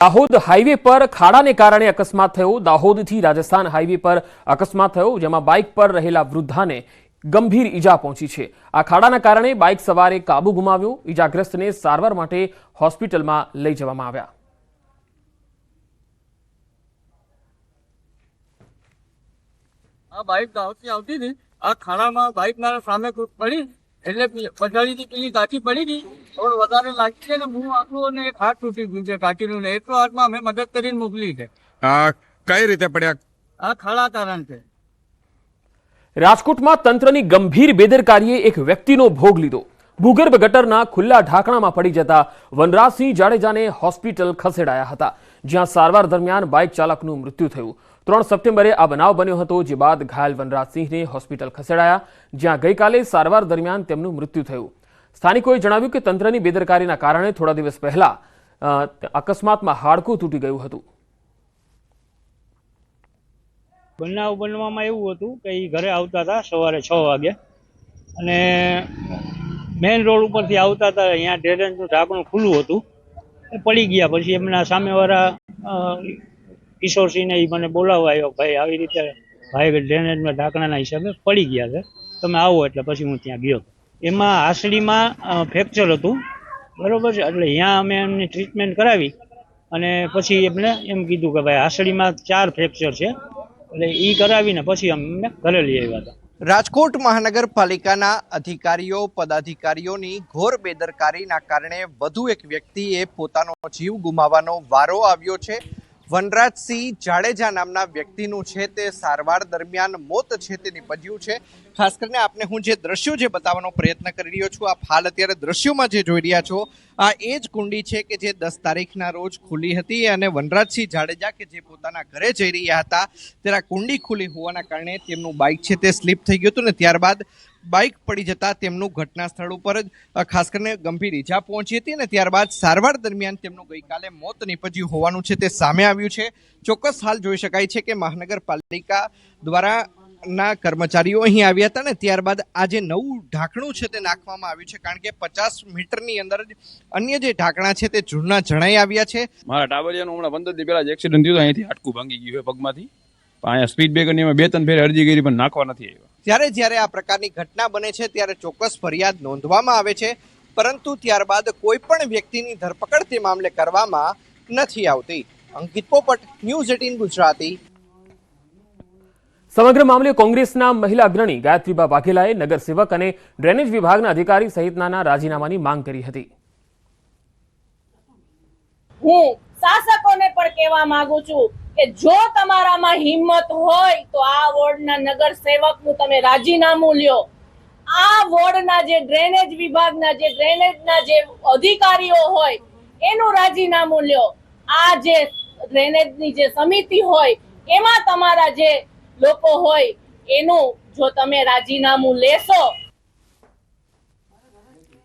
Dahod highway પર ખાડાને કારણે અકસ્માત થયો. દાહોદથી રાજસ્થાન હાઈવે પર અકસ્માત થયો, જેમાં બાઇક પર રહેલા વૃદ્ધાને ગંભીર ઈજા પહોંચી છે. આ ખાડાના કારણે બાઇક સવારે કાબુ ગુમાવ્યો. ઈજાગ્રસ્તને સારવાર માટે હોસ્પિટલમાં લઈ જવામાં આવ્યા. આ બાઇક દાહોદથી આવતી હતી આ ખાડામાં બાઇક મારા સામે પડી. એટલે પછાડીથી પેલી કાચી પડી ગઈ. થોડું વધારે લાગી છે ને હું આટલું અને એક હાથ તૂટી ગયું છે કાચીનું ને એટલો હાથમાં અમે મદદ કરીને મોકલી છે. આ કઈ રીતે પડ્યા? આ ખાડા કારણ છે. રાજકોટમાં તંત્રની ગંભીર બેદરકારીએ એક વ્યક્તિનો ભોગ લીધો. ભૂગર્ભ ગટરના ખુલ્લા ઢાંકણામાં પડી જતા વનરાજસિંહ જાડેજાને હોસ્પિટલ ખસેડાયા હતા જ્યાં સારવાર દરમિયાન બાઇક ચાલકનું મૃત્યુ થયું. ત્રણ સપ્ટેમ્બરે આ બનાવ બન્યો હતો, જે બાદ ઘાયલ વનરાજસિંહને હોસ્પિટલ ખસેડાયા, જ્યાં ગઈકાલે સારવાર દરમિયાન તેમનું મૃત્યુ થયું. સ્થાનિકોએ જણાવ્યું કે તંત્રની બેદરકારીના કારણે થોડા દિવસ પહેલા અકસ્માતમાં હાડકું તૂટી ગયું હતું. બનાવ બનવામાં એવું હતું કે એ ઘરે આવતા હતા સવારે છ વાગે અને મેઇન રોડ ઉપરથી આવતા હતા, અહીંયા ડ્રેનેજનું ઢાંકણું ખુલ્લું હતું. પડી ગયા, પછી એમના સામેવાળા કિશોરસિંહને એ મને બોલાવવા આવ્યો, ભાઈ, આવી રીતે ભાઈ ડ્રેનેજમાં ઢાંકણાના હિસાબે પડી ગયા છે. તમે આવો એટલે પછી હું ત્યાં ગયો. એમાં હાસડીમાં ફ્રેક્ચર હતું. બરોબર છે? એટલે અહીંયા અમે એમની ટ્રીટમેન્ટ કરાવી અને પછી એમને એમ કીધું કે, ભાઈ હાસડીમાં ચાર ફ્રેક્ચર છે. એટલે એ કરાવીને પછી અમે ઘરે લઈ આવ્યા હતા. રાજકોટ મહાનગરપાલિકાના અધિકારીઓ, પદાધિકારીઓની ઘોર બેદરકારીના કારણે વધુ એક વ્યક્તિએ પોતાનો જીવ ગુમાવવાનો વારો આવ્યો છે. વનરાજસિંહ જાડેજા નામના વ્યક્તિનું છે તે સારવાર દરમિયાન મોત છે તે નિપજ્યું છે. ખાસ કરીને આપને હું જે દ્રશ્યો જે બતાવવાનો પ્રયત્ન કરી રહ્યો છું, આપ હાલ અત્યારે દ્રશ્યોમાં જે જોઈ રહ્યા છો, આ એ જ કુંડી છે કે જે દસ તારીખના રોજ ખુલી હતી અને વનરાજસિંહ જાડેજા કે જે પોતાના ઘરે જઈ રહ્યા હતા, ત્યારે કુંડી ખુલી હોવાના કારણે તેમનું બાઇક છે તે સ્લીપ થઈ ગયું હતું ને ત્યારબાદ બાઇક પડી જતા તેમનું ઘટના સ્થળ ઉપર જ ખાસ કરીને ગંભીર ઈજા પહોંચી હતી અને ત્યારબાદ સારવાર દરમિયાન તેમનું ગઈકાલે મોત નીપજ્યું હોવાનું છે તે સામે આવ્યું છે. ચોક્કસ હાલ જોઈ શકાય છે કે મહાનગરપાલિકા દ્વારા ના કર્મચારીઓ અહીં આવ્યા હતા ને ત્યારબાદ આ જે નવું ઢાંકણું છે તે નાખવામાં આવ્યું છે કારણ કે પચાસ મીટરની અંદર જ અન્ય જે ઢાંકણા છે તે જૂના જણાઈ આવ્યા છે. મારા ટાબરિયાનું હમણાં પંદર દી પહેલા જ એક્સિડન્ટ થયું અહીંથી હાટકું ભાંગી ગયું પગમાંથી. અહીંયા સ્પીડ બ્રેકરની બે ત્રણ ફેર અરજી કરી પણ નાખવા નથી આવ્યા. ત્યારે જ્યારે આ પ્રકારની ઘટના બને છે ત્યારે ચોક્કસ ફરિયાદ નોંધવામાં આવે છે પરંતુ ત્યારબાદ કોઈ પણ વ્યક્તિની ધરપકડ તે મામલે કરવામાં નથી આવતી. અંકિત પોપટ ન્યૂઝ એટીન ગુજરાતી. સમગ્ર મામલે કોંગ્રેસના મહિલા અગ્રણી ગાયત્રીબા વાઘેલાએ નગરસેવક અને ડ્રેનેજ વિભાગના અધિકારી સહિતના રાજીનામાની માંગ કરી હતી. હું શાસકોને પણ કહેવા માંગુ છું કે જો તમારામાં હિંમત હોય તો આ વોર્ડના નગર સેવકનું તમે રાજીનામું લ્યો. આ વોર્ડના જે ડ્રેનેજ વિભાગના જે ડ્રેનેજના જે અધિકારીઓ હોય, એનું રાજીનામું લ્યો. આ જે ડ્રેનેજની જે સમિતિ હોય, એમાં તમારા જે લોકો હોય, એનું જો તમે રાજીનામું લેશો.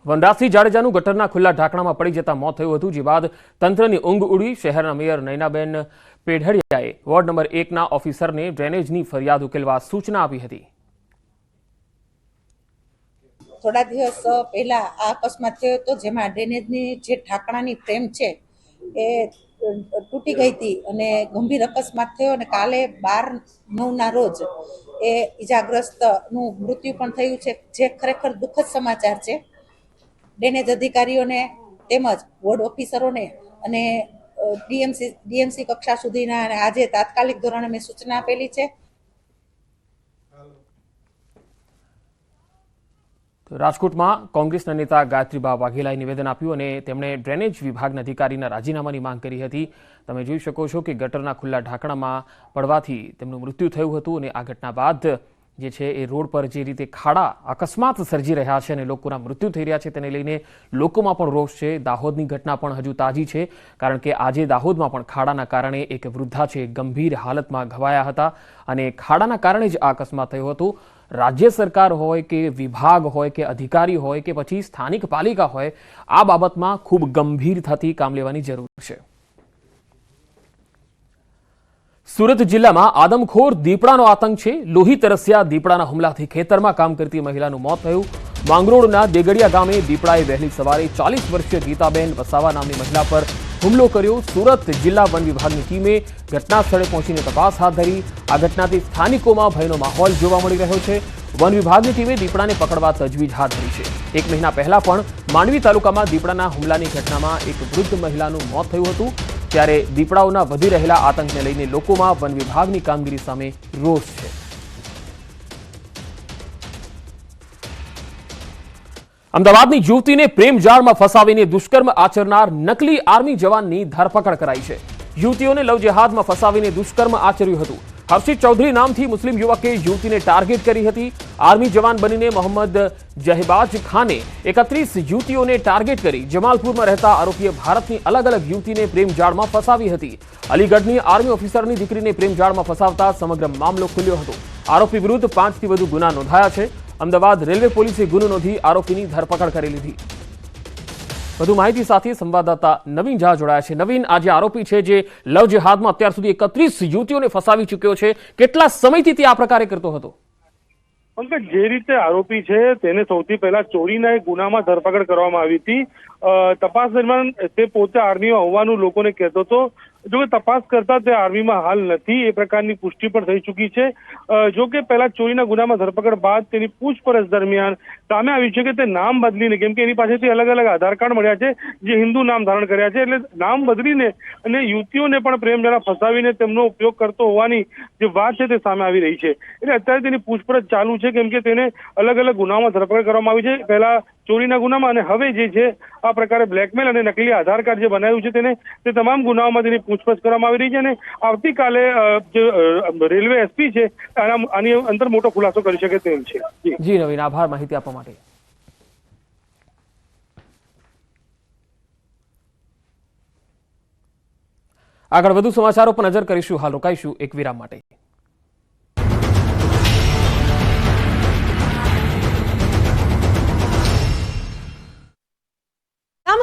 વનરાજસિંહ જાડેજાનું ગટરના ખુલ્લા ઢાંકણામાં પડી જતા મોત થયું હતું, જે બાદ તંત્રની ઊંઘ ઉડી શહેરના મેયર નયનાબેન પેઢડિયાએ વોર્ડ નંબર એકના ઓફિસરને ડ્રેનેજની ફરિયાદ ઉકેલવા સૂચના આપી હતી. થોડા દિવસ પહેલા આ અકસ્માત થયો હતો, જેમાં ડ્રેનેજની જે ઢાંકણાની ફ્રેમ છે એ તૂટી ગઈ હતી અને ગંભીર અકસ્માત થયો અને કાલે બાર નવના રોજ એ ઈજાગ્રસ્તનું મૃત્યુ પણ થયું છે, જે ખરેખર દુઃખદ સમાચાર છે. ડ્રેનેજ અધિકારીઓને તેમજ વોર્ડ ઓફિસરોને અને ડીએમસી ડીએમસી કક્ષા સુધીના અને આજે તાત્કાલિક ધોરણે મેં સૂચના આપેલી છે. રાજકોટમાં કોંગ્રેસના નેતા ગાયત્રીબા વાઘેલાએ નિવેદન આપ્યું અને તેમણે ડ્રેનેજ વિભાગના અધિકારીના રાજીનામાની માંગ કરી હતી. તમે જોઈ શકો છો કે ગટરના ખુલ્લા ઢાંકણામાં પડવાથી તેમનું મૃત્યુ થયું હતું અને આ ઘટના બાદ જે છે એ રોડ પર જે રીતે ખાડા અકસ્માત સર્જી રહ્યા છે અને લોકોના મૃત્યુ થઈ રહ્યા છે તેને લઈને લોકોમાં પણ રોષ છે. દાહોદની ઘટના પણ હજુ તાજી છે, કારણ કે આજે દાહોદમાં પણ ખાડાના કારણે એક વૃદ્ધા છે ગંભીર હાલતમાં ઘવાયા હતા અને ખાડાના કારણે જ આ અકસ્માત થયો હતો. રાજ્ય સરકાર હોય કે વિભાગ હોય કે અધિકારી હોય કે પછી સ્થાનિક પાલિકા હોય, આ બાબતમાં ખૂબ ગંભીર થતી કામ લેવાની જરૂર છે. સુરત જિલ્લામાં આદમખોર દીપડાનો આતંક છે. લોહી તરસ્યા દીપડાના હુમલાથી ખેતરમાં કામ કરતી મહિલાનું મોત થયું. માંગરોળના દેગડિયા ગામે દીપડાએ વહેલી સવારે ચાલીસ વર્ષીય ગીતાબેન વસાવા નામની મહિલા પર હુમલો કર્યો. સુરત જિલ્લા વન વિભાગની ટીમે ઘટના સ્થળે પહોંચીને તપાસ હાથ ધરી. આ ઘટનાથી સ્થાનિકોમાં ભયનો માહોલ જોવા મળી રહ્યો છે. વન વિભાગની ટીમે દીપડાને પકડવા તજવીજ હાથ ધરી છે. એક મહિના પહેલા પણ માંડવી તાલુકામાં દીપડાના હુમલાની ઘટનામાં એક વૃદ્ધ મહિલાનું મોત થયું હતું. ત્યારે દીપડાઓના વધી રહેલા આતંકને લઈને લોકોમાં વન વિભાગની કામગીરી સામે રોષ છે. અમદાવાદની યુવતીને પ્રેમ જાળમાં ફસાવીને દુષ્કર્મ આચરનાર નકલી આર્મી જવાનની ધરપકડ કરાઈ છે. યુવતીઓને લવ જેહાદમાં ફસાવીને દુષ્કર્મ આચર્યું હતું. હર્ષિત ચૌધરી નામથી મુસ્લિમ યુવકે યુવતીને ટાર્ગેટ કરી હતી. આર્મી જવાન બનીને મોહમ્મદ જહેબાજ ખાને એકત્રીસ યુવતીઓને ટાર્ગેટ કરી. જમાલપુરમાં રહેતા આરોપીએ ભારતની અલગ અલગ યુવતીને પ્રેમ જાળમાં ફસાવી હતી. અલીગઢની આર્મી ઓફિસરની દીકરીને પ્રેમ જાળમાં ફસાવતા સમગ્ર મામલો ખુલ્યો હતો. આરોપી વિરુદ્ધ પાંચથી વધુ ગુના નોંધાયા છે. અમદાવાદ રેલવે પોલીસે ગુનો નોંધી આરોપીની ધરપકડ કરી લીધી. વધુ માહિતી સાથે સંવાદદાતા નવીન ઝા જોડાયા છે. નવીન આ જે આરોપી છે જે લવ જેહાદમાં અત્યાર સુધી એકત્રીસ યુવતીઓને ફસાવી ચૂક્યો છે. કેટલા સમયથી તે આ પ્રકારે કરતો હતો? પંકજ, જે રીતે આરોપી છે તેને સૌથી પહેલા ચોરીના એક ગુનામાં ધરપકડ કરવામાં આવી હતી. તપાસ દરમિયાન તે પોતે આર્મીમાં હોવાનું લોકોને કહેતો હતો. જો તપાસ કરતા તે આર્મીમાં હાલ નથી, એ પ્રકારની પુષ્ટિ પણ થઈ ચૂકી છે. જો કે પહેલા ચોરીના ગુનામાં ધરપકડ બાદ તેની પૂછપરછ દરમિયાન સામે આવ્યું છે કે તે નામ બદલીને, કેમ કે એની પાસેથી અલગ અલગ આધાર કાર્ડ મળ્યા છે, જે હિન્દુ નામ ધારણ કર્યા છે, એટલે નામ બદલીને અને યુવતીઓને પણ પ્રેમ જરા ફસાવીને તેમનો ઉપયોગ કરતો હોવાની જે વાત છે તે સામે આવી રહી છે. એટલે અત્યારે તેની પૂછપરછ ચાલુ છે, કેમ કે તેને અલગ અલગ ગુનામાં ધરપકડ કરવામાં આવી છે. પહેલા ચોરીના ગુનામાં અને હવે જે છે, આ પ્રકારે બ્લેકમેલ અને નકલી આધાર કાર્ડ જે બનાવ્યું છે તેને, તે તમામ ગુનાઓમાં તેની પૂછપરછ કરવામાં આવી રહી છે અને આવતીકાલે જે રેલવે એસપી છે, આના, આની અંદર મોટો ખુલાસો કરી શકે તેમ છે. જી, નવીન, આભાર માહિતી આપવા માટે. આગળ વધુ સમાચારો પર નજર કરીશું, હાલ રોકાઈશું એક વિરામ માટે.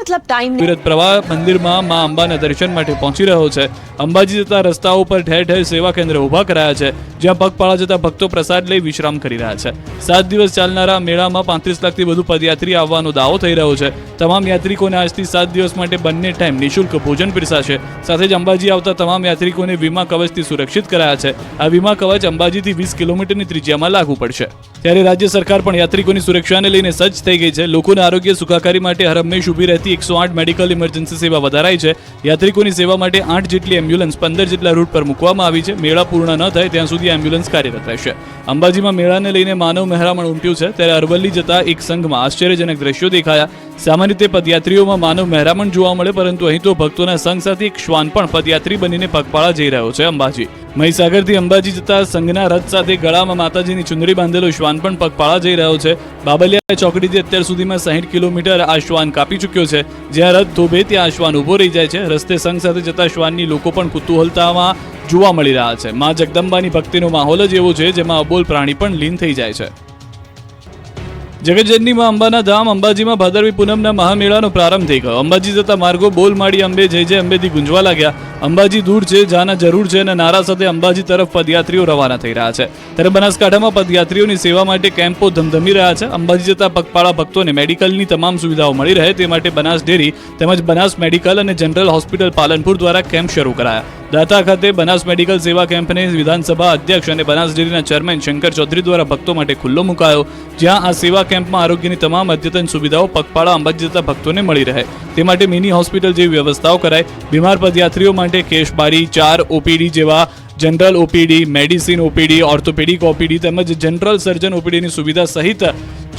મતલબ ટાઈમ સુરત પ્રવાહ મંદિરમાં માં અંબાના દર્શન માટે પહોંચી રહ્યો છે. અંબાજી જતા રસ્તા ઉપર ઠેર ઠેર સેવા કેન્દ્ર ઊભા કરાયા છે, જ્યાં પગપાળા જતા ભક્તો પ્રસાદ લઈ વિશ્રામ કરી રહ્યા છે. સાત દિવસ ચાલનારા મેળામાં પાંત્રીસ લાખથી વધુ પદયાત્રી આવવાનો દાવો થઈ રહ્યો છે. તમામ યાત્રિકોને આજથી સાત દિવસ માટે બંને ટાઈમ નિઃશુલ્ક ભોજન પીરસાશે. સાથે જ અંબાજી આવતા તમામ યાત્રિકોને વીમા કવચથી સુરક્ષિત કરાયા છે. આ વીમા કવચ અંબાજીથી વીસ કિલોમીટરની ત્રિજ્યામાં લાગુ પડશે. ત્યારે રાજ્ય સરકાર પણ યાત્રિકોની સુરક્ષાને લઈને સજ્જ થઈ ગઈ છે. લોકોના આરોગ્ય સુખાકારી માટે હરહમેશ ઊભી રહેતી એકસો આઠ મેડિકલ ઇમરજન્સી સેવા વધારાઈ છે. યાત્રિકોની સેવા માટે આઠ જેટલી એમ્બ્યુલન્સ પંદર જેટલા રૂટ પર મૂકવામાં આવી છે. મેળા પૂર્ણ ન થાય ત્યાં સુધી એમ્બ્યુલન્સ કાર્યરત રહેશે. અંબાજીમાં મેળાને લઈને માનવ મહેરામણ ઉમટ્યું છે. ત્યારે અરવલ્લી જતા એક સંઘમાં આશ્ચર્યજનક દ્રશ્યો દેખાયા. સામાન્ય રીતે પદયાત્રીઓમાં માનવ મહેરામણ જોવા મળે, પરંતુ અહીં તો ભક્તોના સંઘ સાથે એક શ્વાન પણ પદયાત્રી બનીને પગપાળા જઈ રહ્યો છે અંબાજી. મહીસાગરથી અંબાજી જતા સંઘના રથ સાથે ગળામાં માતાજીની ચુંદડી બાંધેલો શ્વાન પણ પગપાળા જઈ રહ્યો છે. બાબલિયા ચોકડીથી અત્યાર સુધીમાં સાહીઠ કિલોમીટર આ શ્વાન કાપી ચૂક્યો છે. જ્યાં રથ થોભે ત્યાં આ શ્વાન ઊભો રહી જાય છે. રસ્તે સંઘ સાથે જતા શ્વાનની લોકો પણ કુતૂહલતામાં જોવા મળી રહ્યા છે. મા જગદંબાની ભક્તિનો માહોલ જ એવો છે જેમાં અબોલ પ્રાણી પણ લીન થઈ જાય છે. જગતજનની માં અંબાના ધામ, અંબાજીમાં ભાદરવી પૂનમના મહામેળાનો પ્રારંભ થઈ ગયો. અંબાજી જતા માર્ગો બોલ માડી અંબે જય જય, અંબેથી ગુંજવા લાગ્યા. અંબાજી દૂર છે, જાના જરૂર છે અને નારા સાથે અંબાજી તરફ પદયાત્રીઓ રવાના થઈ રહ્યા છે. ત્યારે બનાસકાંઠામાં પદયાત્રીઓની સેવા માટે કેમ્પો ધમધમી રહ્યા છે. અંબાજી જતા પગપાળા ભક્તોને મેડિકલની તમામ સુવિધાઓ મળી રહે તે માટે બનાસ ડેરી તેમજ બનાસ મેડિકલ અને જનરલ હોસ્પિટલ પાલનપુર દ્વારા કેમ્પ શરૂ કરાયા. દાતા ખાતે બનાસ મેડિકલ સેવા કેમ્પને વિધાનસભા અધ્યક્ષ અને બનાસ ડેરીના ચેરમેન શંકર ચૌધરી દ્વારા ભક્તો માટે ખુલ્લો મુકાયો. જ્યાં આ સેવા કેમ્પમાં આરોગ્યની તમામ અદ્યતન સુવિધાઓ પગપાળા અંબાજી જતા ભક્તોને મળી રહે. તે માટે મિની હોસ્પિટલ જેવી વ્યવસ્થાઓ કરાય. બીમાર પદયાત્રીઓ માટે કેશબારી, ચાર, ઓપીડી જેવા general OPD, medicine OPD, orthopaedic OPD તેમજ જનરલ સર્જન ઓપીડીની સુવિધા સહિત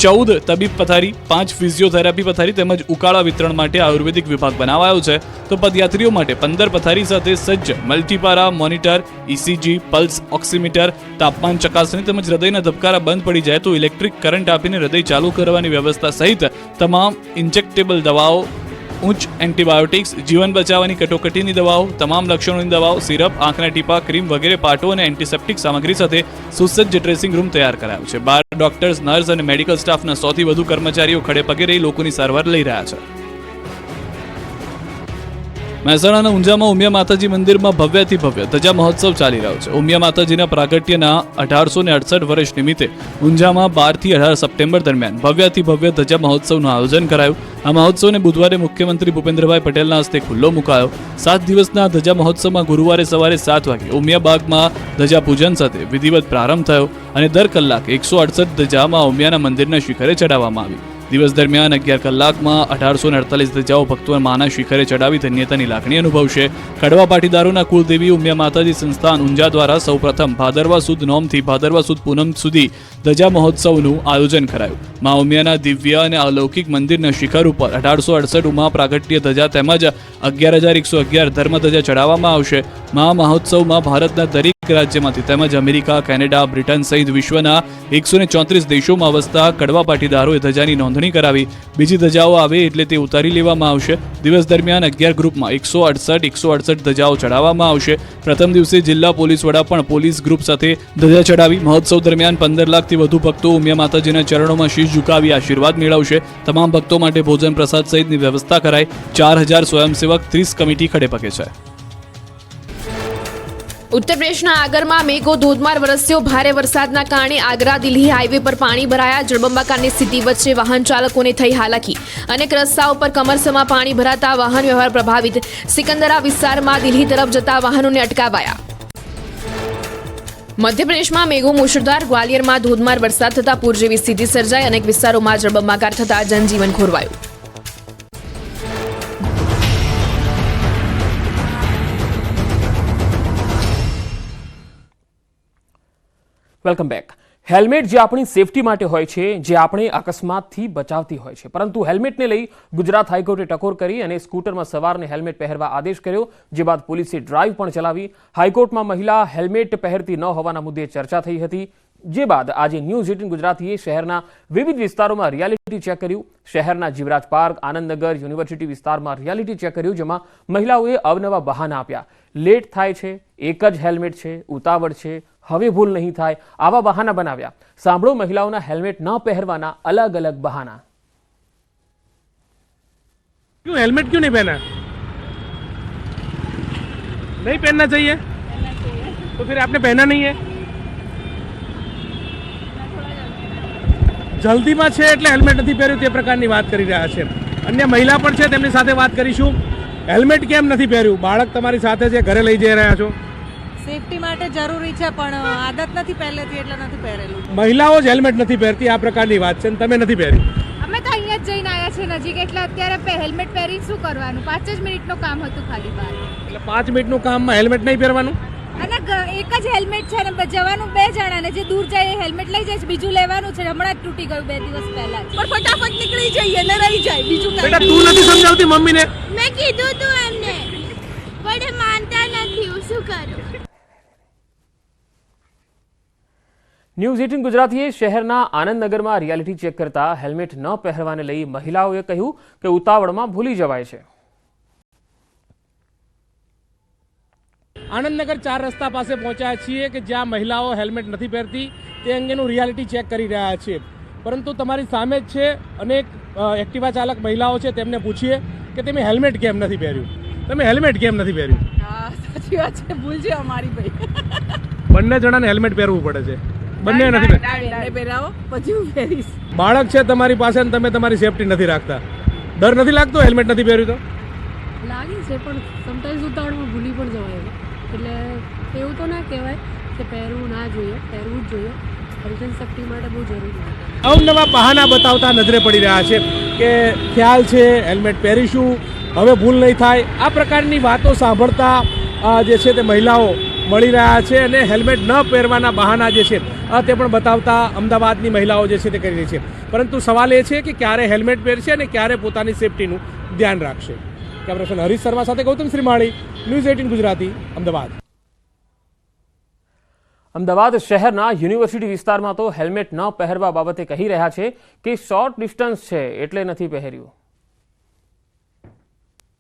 ચૌદ તબીબ પથારી, પાંચ ફિઝિયોથેરાપી પથારી તેમજ ઉકાળા વિતરણ માટે આયુર્વેદિક વિભાગ બનાવાયો છે. તો પદયાત્રીઓ માટે પંદર પથારી સાથે સજ્જ multipara, monitor ECG pulse, oximeter, તાપમાન ચકાસણી તેમજ હૃદયના ધબકારા બંધ પડી જાય તો ઇલેક્ટ્રિક કરંટ આપીને હૃદય ચાલુ કરવાની વ્યવસ્થા સહિત તમામ ઇન્જેક્ટેબલ દવાઓ ઉચ્ચ એન્ટીબાયોટિક્સ, જીવન બચાવવાની કટોકટીની દવાઓ, તમામ લક્ષણોની દવાઓ, સિરપ, આંખના ટીપા, ક્રીમ વગેરે પાટો અને એન્ટિસેપ્ટિક સામગ્રી સાથે સુસજ્જ ડ્રેસિંગ રૂમ તૈયાર કરાયો છે. બાર ડોક્ટર્સ, નર્સ અને મેડિકલ સ્ટાફના સૌથી વધુ કર્મચારીઓ ખડે પગે રહી લોકોની સારવાર લઈ રહ્યા છે. મહેસાણાના ઊંઝામાં ઉમિયા માતાજી મંદિરમાં ભવ્યથી ભવ્ય ધજા મહોત્સવ ચાલી રહ્યો છે. ઉમિયા માતાજીના પ્રાગટ્યના અઢારસો ને અડસઠ વર્ષ નિમિત્તે ઊંઝામાં બારથી અઢાર સપ્ટેમ્બર દરમિયાન ભવ્યથી ભવ્ય ધજા મહોત્સવનું આયોજન કરાયું. આ મહોત્સવને બુધવારે મુખ્યમંત્રી ભૂપેન્દ્રભાઈ પટેલના હસ્તે ખુલ્લો મુકાયો. સાત દિવસના ધજા મહોત્સવમાં ગુરુવારે સવારે સાત વાગે ઉમિયા બાગમાં ધજા પૂજન સાથે વિધિવત પ્રારંભ થયો અને દર કલાક એકસો અડસઠ ધજામાં ઉમિયાના મંદિરના શિખરે ચડાવવામાં આવી. દિવસ દરમિયાન અગિયાર કલાકમાં અઢારસો ને અડતાલીસ ધજાઓ ભક્તો માના શિખરે ચડાવી ધન્યતાની લાગણી અનુભવશે. કડવા પાટીદારોના કુલદેવી ઉમિયા માતાજી સંસ્થાન ઊંઝા દ્વારા સૌપ્રથમ ભાદરવા સુદ નોમથી ભાદરવા સુદ પૂનમ સુધી ધજા મહોત્સવનું આયોજન કરાયું. મા ઉમિયાના દિવ્ય અને અલૌકિક મંદિરના શિખર ઉપર અઢારસો અડસઠ ઉમા પ્રાગટ્ય ધજા તેમજ અગિયાર હજાર એકસો અગિયાર ધર્મ ધજા ચડાવવામાં આવશે. મહા મહોત્સવમાં ભારતના દરેક રાજ્યમાંથી તેમજ અમેરિકા, કેનેડા, બ્રિટન સહિત વિશ્વના એકસો ને ચોત્રીસ દેશોમાં વસતા કડવા પાટીદારોએ ધજાની નોંધણી કરાવી. બીજી ધજાઓ આવે એટલે તે ઉતારી લેવામાં આવશે. દિવસ દરમિયાન અગિયાર ગ્રુપમાં એકસો અડસઠ એકસો અડસઠ ધજાઓ ચડાવવામાં આવશે. પ્રથમ દિવસે જિલ્લા પોલીસ વડા પણ પોલીસ ગ્રુપ સાથે ધજા ચડાવી. મહોત્સવ દરમિયાન પંદર લાખથી વધુ ભક્તો ઉમિયા માતાજીના ચરણોમાં શીશ ઝુકાવી આશીર્વાદ મેળવશે. તમામ ભક્તો માટે ભોજન પ્રસાદ સહિતની વ્યવસ્થા કરાઈ. ચાર હજાર સ્વયંસેવક ત્રીસ કમિટી ખડે પગે છે. ઉત્તર પ્રદેશના આગરમાં મેઘો ધોધમાર વરસ્યો. ભારે વરસાદના કારણે આગ્રા, દિલ્હી હાઈવે પર પાણી ભરાયા. જળબંબાકારની સ્થિતિ વચ્ચે વાહન ચાલકોને થઈ હાલાકી. અનેક રસ્તાઓ પર કમરસમાં પાણી ભરાતા વાહન વ્યવહાર પ્રભાવિત. સિકંદરા વિસ્તારમાં દિલ્હી તરફ જતા વાહનોને અટકાવાયા. મધ્યપ્રદેશમાં મેઘો મુશળધાર. ગ્વાલિયરમાં ધોધમાર વરસાદ થતા પૂર જેવી સ્થિતિ સર્જાઈ. અનેક વિસ્તારોમાં જળબંબાકાર થતા જનજીવન ખોરવાયું. Welcome back. હેલ્મેટ જે આપણી સેફટી માટે હોય છે, જે આપણે અકસ્માતથી બચાવતી હોય છે. પરંતુ હેલ્મેટને લઈ ગુજરાત હાઈકોર્ટે ટકોર કરી અને સ્કૂટરમાં સવારને હેલ્મેટ પહેરવા આદેશ કર્યો, જે બાદ પોલીસે ડ્રાઈવ પણ ચલાવી. હાઈકોર્ટમાં મહિલા હેલ્મેટ પહેરતી ન હોવાના મુદ્દે ચર્ચા થઈ હતી, જે બાદ આજે ન્યૂઝ એટીન ગુજરાતીએ શહેરના વિવિધ વિસ્તારોમાં રિયાલિટી ચેક કર્યું. શહેરના જીવરાજ પાર્ક, આનંદનગર યુનિવર્સિટી વિસ્તારમાં રિયાલિટી ચેક કર્યું, જેમાં મહિલાઓએ અવનવા બહાના આપ્યા. લેટ થાય છે, એક જ હેલ્મેટ છે, ઉતાવળ છે હવે ભૂલ નહીં થાય આવા બહાના બનાવ્યા સાંભળો મહિલાઓના હેલ્મેટ ન પહેરવાના અલગ અલગ બહાના क्यों हेलमेट क्यों नहीं पहना नहीं पहनना चाहिए तो फिर आपने पहना नहीं है જલ્દીમાં છે એટલે હેલ્મેટ નથી પહેર્યું તે પ્રકારની વાત કરી રહ્યા છે અન્ય મહિલા પણ છે તેમની સાથે વાત કરીશું હેલ્મેટ કેમ નથી પહેર્યું બાળક તમારી સાથે છે ઘરે લઈ જઈ રહ્યા છો સેફટી માટે જરૂરી છે પણ આદત નથી પહેલેથી એટલે નથી પહેરેલું. મહિલાઓ જ હેલ્મેટ નથી પહેરતી આ પ્રકારની વાત છે અને તમે નથી પહેરી. અમે તો અહીંયા જ જઈને આવ્યા છીએ નજીક એટલે અત્યારે હેલ્મેટ પહેરી શું કરવાનું? પાંચ જ મિનિટનું કામ હતું ખાલી બહાર એટલે પાંચ મિનિટનું કામમાં હેલ્મેટ નહીં પહેરવાનું? અને એક જ હેલ્મેટ છે ને જવાનું બે જણા ને જે દૂર જાય એ હેલ્મેટ લઈ જાય બીજું લેવાનું છે હમણાં જ તૂટી ગયું બે દિવસ પહેલા પણ ફટાફટ નીકળી જઈએ ને રહી જાય બીજું બેટા તું નથી સમજાવતી મમ્મીને? મેં કીધું તું એમને. પણ એ માનતા નથી હું શું કરું? ન્યૂઝ એટીન ગુજરાતીએ શહેરના આનંદનગરમાં રિયાલિટી ચેક કરતા હેલ્મેટ ન પહેરવાને લઈ મહિલાઓએ કહ્યું કે ઉતાવળમાં ભૂલી જવાય છે. આનંદનગર ચાર રસ્તા પાસે પહોંચ્યા છીએ કે જ્યાં મહિલાઓ હેલ્મેટ નથી પહેરતી તે અંગેનું રિયાલિટી ચેક કરી રહ્યા છે. પરંતુ તમારી સામે જ છે અનેક એક્ટિવા ચાલક મહિલાઓ છે તેમને પૂછીએ કે તમે હેલ્મેટ કેમ નથી પહેર્યું? તમે હેલ્મેટ કેમ નથી પહેર્યું? સાચી વાત છે ભૂલ છે અમારી ભાઈ. બંને જણાને હેલ્મેટ પહેરવું પડે છે. બંને નથી પહેર પહેરાવો પછી હું પહેરીશ. બાળક છે તમારી પાસે અને તમે તમારી સેફટી નથી રાખતા. ડર નથી લાગતો? હેલ્મેટ નથી પહેર્યું તો? લાગે છે પણ સમટાઈમ્સ ઉતાવળમાં ભૂલી પણ જવાય એટલે એવું તો ના કહેવાય કે પહેરવું ના જોઈએ પહેરવું જ જોઈએ. હેલ્થ શક્તિ માટે બહુ જરૂરી છે. અવનવા બહાના બતાવતા નજરે પડી રહ્યા છે કે ખ્યાલ છે હેલ્મેટ પહેરીશું હવે ભૂલ નહીં થાય. આ પ્રકારની વાતો સાંભળતા આ જે છે તે મહિલાઓ મળી રહ્યા છે અને હેલ્મેટ ન પહેરવાના બહાના જે છે તે પણ બતાવતા અમદાવાદની મહિલાઓ જે છે તે કરી રહી છે. પરંતુ સવાલ એ છે કે ક્યારે હેલ્મેટ પહેરશે અને ક્યારે પોતાની સેફટીનું ધ્યાન રાખશે? કેમેરા પર્સન હરીશ શર્મા સાથે ગૌતમ શ્રીમાળી, ન્યૂઝ એટીન ગુજરાતી, અમદાવાદ. અમદાવાદ શહેરના યુનિવર્સિટી વિસ્તારમાં તો હેલ્મેટ ન પહેરવા બાબતે કહી રહ્યા છે કે શોર્ટ ડિસ્ટન્સ છે, એટલે નથી પહેર્યું.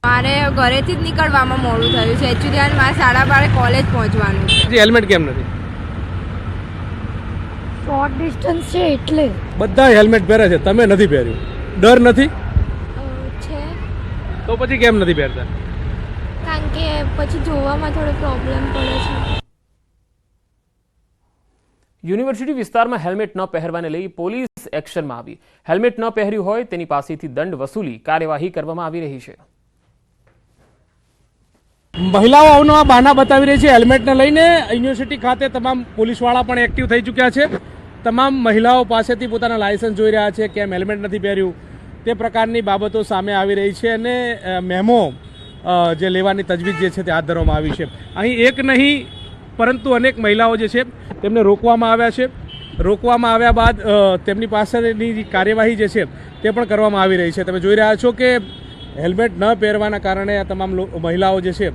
મારે ઘરેથી જ નીકળવામાં મોડું થયું છે. એકચ્યુઅલી મારે સાડા બારે કોલેજ પહોંચવાનું છે. હેલ્મેટ કેમ નથી? શોર્ટ ડિસ્ટન્સ છે એટલે. બધા હેલ્મેટ પહેરે છે તમે નથી પહેર્યું. ડર નથી? છે. તો પછી કેમ નથી પહેરતા? કારણ કે પછી જોવામાં થોડો પ્રોબ્લેમ પડે છે. યુનિવર્સિટી વિસ્તારમાં હેલ્મેટ ન પહેરવાને લઈ પોલીસ એક્શનમાં આવી. હેલ્મેટ ન પહેર્યું હોય તેની પાસેથી દંડ વસૂલી કાર્યવાહી કરવામાં આવી રહી છે. મહિલાઓ અવનવા બહાના બતાવી રહી છે. હેલ્મેટને લઈને યુનિવર્સિટી ખાતે તમામ પોલીસવાળા પણ એક્ટિવ થઈ ચૂક્યા છે. તમામ મહિલાઓ પાસેથી પોતાના લાયસન્સ જોઈ રહ્યા છે કેમ હેલ્મેટ નથી પહેર્યું. તે પ્રકારની બાબતો સામે આવી રહી છે અને મેમો જે લેવાની તજવીજ જે છે તે હાથ ધરવામાં આવી છે. અહીં એક નહીં, પરંતુ અનેક મહિલાઓ જે છે તેમને રોકવામાં આવ્યા છે. રોકવામાં આવ્યા બાદ તેમની પાસેની કાર્યવાહી જે છે તે પણ કરવામાં આવી રહી છે. તમે જોઈ રહ્યા છો કે હેલ્મેટ ન પહેરવાના કારણે આ તમામ મહિલાઓ જે છે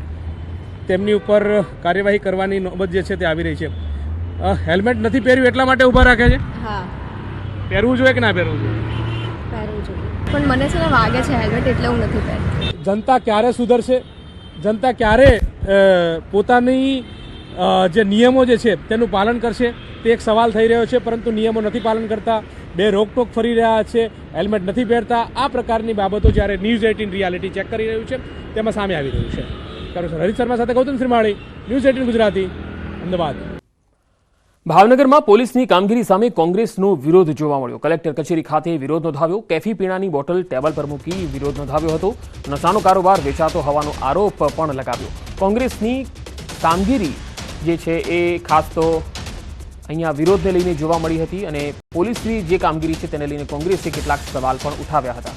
તેમની ઉપર કાર્યવાહી કરવાની નોબત જે છે તે આવી રહી છે. હેલ્મેટ નથી પહેર્યું એટલા માટે ઊભા રાખે છે? હા. પહેરવું જોઈએ કે ના પહેરવું જોઈએ? પહેરવું જોઈએ. પણ મને છે ને વાગે છે હેલ્મેટ એટલે હું નથી પહેરતી. જનતા ક્યારે સુધરશે? જનતા ક્યારે પોતાની જે નિયમો જે છે તેનું પાલન કરશે. તે એક સવાલ થઈ રહ્યો છે, પરંતુ નિયમો નથી પાલન કરતા. બે રોકટોક ફરી રહ્યા છે, હેલ્મેટ નથી પહેરતા. આ પ્રકારની બાબતો જ્યારે ન્યૂઝ એટીન રિયાલિટી ચેક કરી રહ્યું છે, તેમાં સામે આવી રહ્યું છે. કરું સર હરિત શર્મા સાથે ગૌતમ શ્રીમાળી, ન્યૂઝ એટીન ગુજરાતી. અમદાવાદ. ભાવનગરમાં પોલીસની કામગીરી સામે કોંગ્રેસનો વિરોધ જોવા મળ્યો. કલેક્ટર કચેરી ખાતે વિરોધ નોંધાવ્યો. કેફી પીણાની બોટલ ટેબલ પર મૂકી વિરોધ નોંધાવ્યો હતો. નશાનો કારોબાર વેચાતો હોવાનો આરોપ પણ લગાવ્યો. કોંગ્રેસની કામગીરી જે છે એ ખાસ તો અહીંયા વિરોધને લઈને જોવા મળી હતી અને પોલીસની જે કામગીરી છે તેને લઈને કોંગ્રેસે કેટલાક સવાલ પણ ઉઠાવ્યા હતા.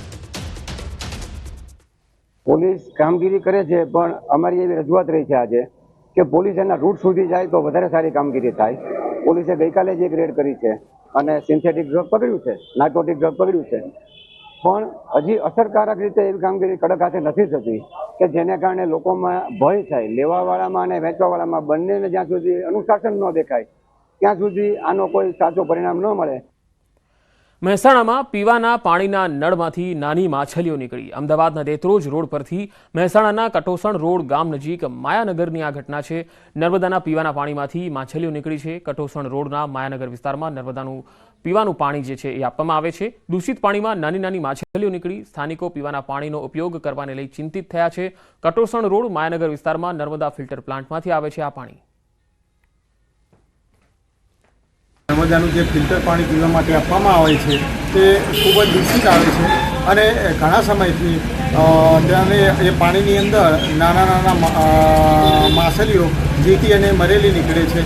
પોલીસ કામગીરી કરે છે, પણ અમારી એવી રજૂઆત રહી છે આજે કે પોલીસ એના રૂટ સુધી જાય તો વધારે સારી કામગીરી થાય. પોલીસે ગઈકાલે જ એક રેડ કરી છે અને સિન્થેટિક ડ્રગ પકડ્યું છે, નાર્કોટિક ડ્રગ પકડ્યું છે. પણ હજી અસરકારક રીતે એવી કામગીરી કડક હાથે નથી થતી કે જેને કારણે લોકોમાં ભય થાય. લેવાવાળામાં અને વેચવાવાળામાં બંનેને જ્યાં સુધી અનુશાસન ન દેખાય, ત્યાં સુધી આનો કોઈ સાચો પરિણામ ન મળે. મહેસાણામાં પીવાના પાણીના નળમાંથી નાની માછલીઓ નીકળી. અમદાવાદના દેત્રોજ રોડ પરથી મહેસાણાના કટોસણ રોડ ગામ નજીક માયાનગરની આ ઘટના છે. નર્મદાના પીવાના પાણીમાંથી માછલીઓ નીકળી છે. કટોસણ રોડના માયાનગર વિસ્તારમાં નર્મદાનું પીવાનું પાણી જે છે એ આપવામાં આવે છે. દૂષિત પાણીમાં નાની નાની માછલીઓ નીકળી સ્થાનિકો પીવાના પાણીનો ઉપયોગ કરવાને લઈ ચિંતિત થયા છે. કટોસણ રોડ માયાનગર વિસ્તારમાં નર્મદા ફિલ્ટર પ્લાન્ટમાંથી આવે છે આ પાણી. નર્મદાનું જે ફિલ્ટર પાણી પીવા માટે આપવામાં આવે છે તે ખૂબ જ દૂષિત આવે છે અને ઘણા સમયથી અ, એ પાણીની અંદર નાના નાના માછલીઓ જીતી અને મરેલી નીકળે છે.